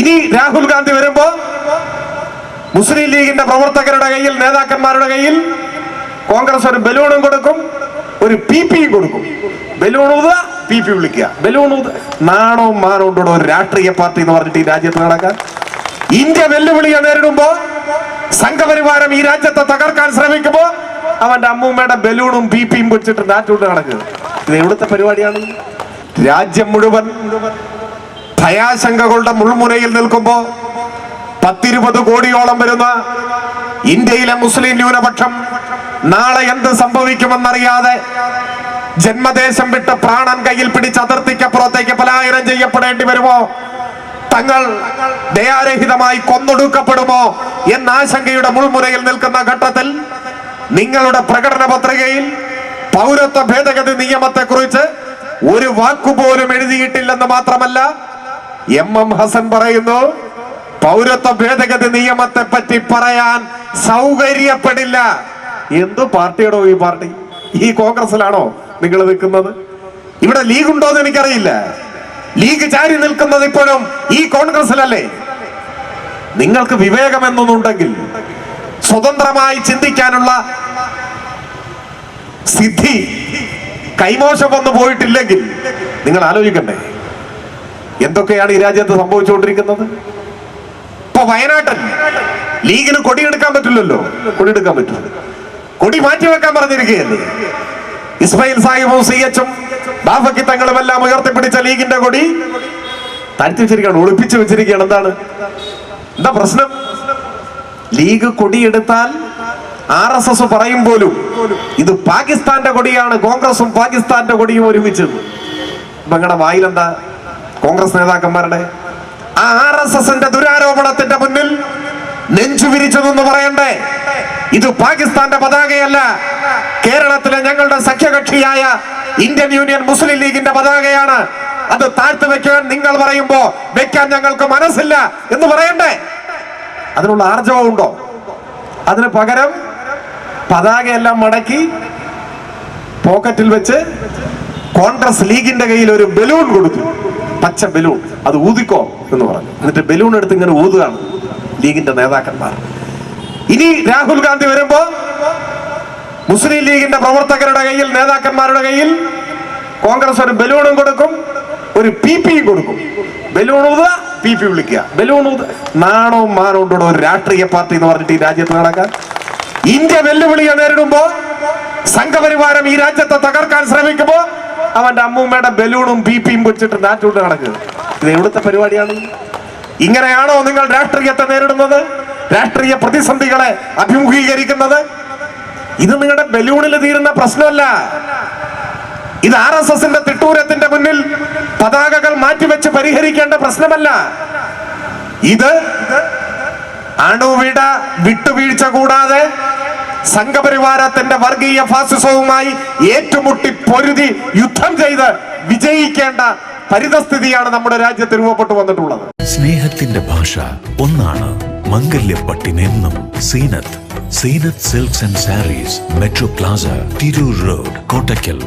ഇനി രാഹുൽ ഗാന്ധി വരുമ്പോ മുസ്ലിം ലീഗിന്റെ പ്രവർത്തകരുടെ കയ്യിൽ നേതാക്കന്മാരുടെ കയ്യിൽ കോൺഗ്രസ് ഒരു ബലൂണും കൊടുക്കും ഒരു പി പിയും കൊടുക്കും. ബലൂൺ പി പി വിളിക്കുക. ബലൂൺ നാണവും മാനവും കൂടെ ഒരു രാഷ്ട്രീയ പാർട്ടി എന്ന് പറഞ്ഞിട്ട് ഈ രാജ്യത്ത് നടക്കാൻ? ഇന്ത്യ വെല്ലുവിളിയെ നേരിടുമ്പോ സംഘപരിവാരം ഈ രാജ്യത്തെ തകർക്കാൻ ശ്രമിക്കുമ്പോ അവന്റെ അമ്മൂമ്മയുടെ ബലൂണും പി പിയും പിടിച്ചിട്ട് നാട്ടുകൊണ്ട് നടക്കുക. ഇത് എവിടുത്തെ പരിപാടിയാണ്? രാജ്യം മുഴുവൻ ഭയാശങ്കകളുടെ മുൾമുനയിൽ നിൽക്കുമ്പോ പത്തിരുപത് കോടിയോളം വരുന്ന ഇന്ത്യയിലെ മുസ്ലിം ന്യൂനപക്ഷം നാളെ എന്ത് സംഭവിക്കുമെന്നറിയാതെ ജന്മദേശം വിട്ട് പ്രാണൻ കയ്യിൽ പിടിച്ച് അതിർത്തിക്കപ്പുറത്തേക്ക് പലായനം ചെയ്യപ്പെടേണ്ടി വരുമോ? തങ്ങൾ ദയാരഹിതമായി കൊന്നൊടുക്കപ്പെടുമോ എന്ന ആശങ്കയുടെ മുൾമുനയിൽ നിൽക്കുന്ന ഘട്ടത്തിൽ നിങ്ങളുടെ പ്രകടന പത്രികയിൽ പൗരത്വ ഭേദഗതി നിയമത്തെക്കുറിച്ച് ഒരു വാക്കുപോലും എഴുതിയിട്ടില്ലെന്ന് മാത്രമല്ല എം എം ഹസൻ പറയുന്നു പൗരത്വ ഭേദഗതി നിയമത്തെ പറ്റി പറയാൻ സൗകര്യപ്പെടില്ല. എന്ത് പാർട്ടിയുടെ ഈ പാർട്ടി? ഈ കോൺഗ്രസിലാണോ നിങ്ങൾ നിൽക്കുന്നത്? ഇവിടെ ലീഗ് ഉണ്ടോ എന്ന് എനിക്കറിയില്ല. ലീഗ് ചാരി നിൽക്കുന്നത് ഇപ്പോഴും ഈ കോൺഗ്രസിലല്ലേ. നിങ്ങൾക്ക് വിവേകം എന്നൊന്നുണ്ടെങ്കിൽ സ്വതന്ത്രമായി ചിന്തിക്കാനുള്ള സിദ്ധി കൈമോശം വന്നു പോയിട്ടില്ലെങ്കിൽ നിങ്ങൾ ആലോചിക്കണ്ടേ. എന്തൊക്കെയാണ് ഈ രാജ്യത്ത് സംഭവിച്ചുകൊണ്ടിരിക്കുന്നത്? ഇപ്പൊ വയനാട്ടൻ ലീഗിന് കൊടിയെടുക്കാൻ പറ്റില്ലല്ലോ. കൊടിയെടുക്കാൻ പറ്റില്ല. കൊടി മാറ്റിവെക്കാൻ പറഞ്ഞിരിക്കുകയല്ലേ? ഇസ്മയിൽ സാഹിബും സി എച്ചും ബാഫക്കി തങ്ങളും എല്ലാം ഉയർത്തിപ്പിടിച്ച ലീഗിന്റെ കൊടി താഴ്ത്തി വെച്ചിരിക്കുകയാണ് ഒളിപ്പിച്ചു വെച്ചിരിക്കുകയാണ്. എന്താണ്? എന്താ പ്രശ്നം? ലീഗ് കൊടിയെടുത്താൽ ആർ എസ് എസ് പറയും പോലും ഇത് പാകിസ്ഥാന്റെ കൊടിയാണ് കോൺഗ്രസും പാകിസ്ഥാന്റെ കൊടിയും ഒരുമിച്ച്. നിങ്ങളുടെ വായിലെന്താ? കോൺഗ്രസ് നേതാക്കന്മാരുടെ ആ ആർ എസ് എസിന്റെ ദുരാരോപണത്തിന്റെ മുന്നിൽ നെഞ്ചു വിരിച്ചതെന്ന് പറയണ്ടേ? ഇത് പാകിസ്ഥാന്റെ പതാകയല്ല. കേരളത്തിലെ ഞങ്ങളുടെ സഖ്യകക്ഷിയായ ഇന്ത്യൻ യൂണിയൻ മുസ്ലിം ലീഗിന്റെ പതാകയാണ്. അത് താഴ്ത്തു വെക്കാൻ നിങ്ങൾ പറയുമ്പോ വെക്കാൻ ഞങ്ങൾക്ക് മനസ്സില്ല എന്ന് പറയണ്ടേ? അതിനുള്ള ആർജവം ഉണ്ടോ? അതിന് പകരം പതാകയെല്ലാം മടക്കി പോക്കറ്റിൽ വെച്ച് കോൺഗ്രസ് ലീഗിന്റെ കയ്യിൽ ഒരു ബലൂൺ കൊടുത്തു. പച്ച ബലൂൺ അത് ഊതിക്കോ എന്ന് പറഞ്ഞു. എന്നിട്ട് ബലൂൺ എടുത്ത് ഇങ്ങനെ ഊതുകയാണ് ലീഗിന്റെ നേതാക്കന്മാർ. ഇനി രാഹുൽ ഗാന്ധി വരുമ്പോ മുസ്ലിം ലീഗിന്റെ പ്രവർത്തകരുടെ കയ്യിൽ നേതാക്കന്മാരുടെ കയ്യിൽ കോൺഗ്രസ് ഒരു ബലൂണും കൊടുക്കും ഒരു പി പിയും കൊടുക്കും. ബലൂൺ ഊത പി പി വിളിക്കുക. ബലൂൺ ഊതുക നാണവും മാനവും കൂടെ ഒരു രാഷ്ട്രീയ പാർട്ടി എന്ന് പറഞ്ഞിട്ട് ഈ രാജ്യത്ത് നടക്കാൻ. ഇന്ത്യ വെല്ലുവിളിയെ നേരിടുമ്പോ സംഘപരിവാരം ഈ രാജ്യത്തെ തകർക്കാൻ അവന്റെ അമ്മൂമ്മയുടെ ബലൂണും ബിപിയും പിയും പിടിച്ചിട്ട് നാറ്റൂട്ട് നടക്കുക. ഇത് എവിടുത്തെ പരിപാടിയാണ്? ഇങ്ങനെയാണോ നിങ്ങൾ രാഷ്ട്രീയത്തെ നേരിടുന്നത്? രാഷ്ട്രീയ പ്രതിസന്ധികളെ അഭിമുഖീകരിക്കുന്നത്? ഇത് നിങ്ങളുടെ ബലൂണിൽ തീരുന്ന പ്രശ്നമല്ല. ഇത് ആർ എസ് എസിന്റെ തിട്ടൂരത്തിന്റെ മുന്നിൽ പതാകകൾ മാറ്റിവെച്ച് പരിഹരിക്കേണ്ട പ്രശ്നമല്ല. ഇത് അണുവിട വിട്ടുവീഴ്ച കൂടാതെ സംഘപരിവാരത്തിന്റെ വർഗീയ ഫാസിസവുമായി ഏറ്റുമുട്ടി പൊരുതി യുദ്ധം ചെയ്ത് വിജയിക്കേണ്ട പരിതസ്ഥിതിയാണ് നമ്മുടെ രാജ്യത്ത് രൂപപ്പെട്ടു വന്നിട്ടുള്ളത്. സ്നേഹത്തിന്റെ ഭാഷ ഒന്നാണ് മംഗല്യപ്പട്ടിനെന്നും Seenath. Seenath silks and sarees metro plaza Tirur road Kottakkal.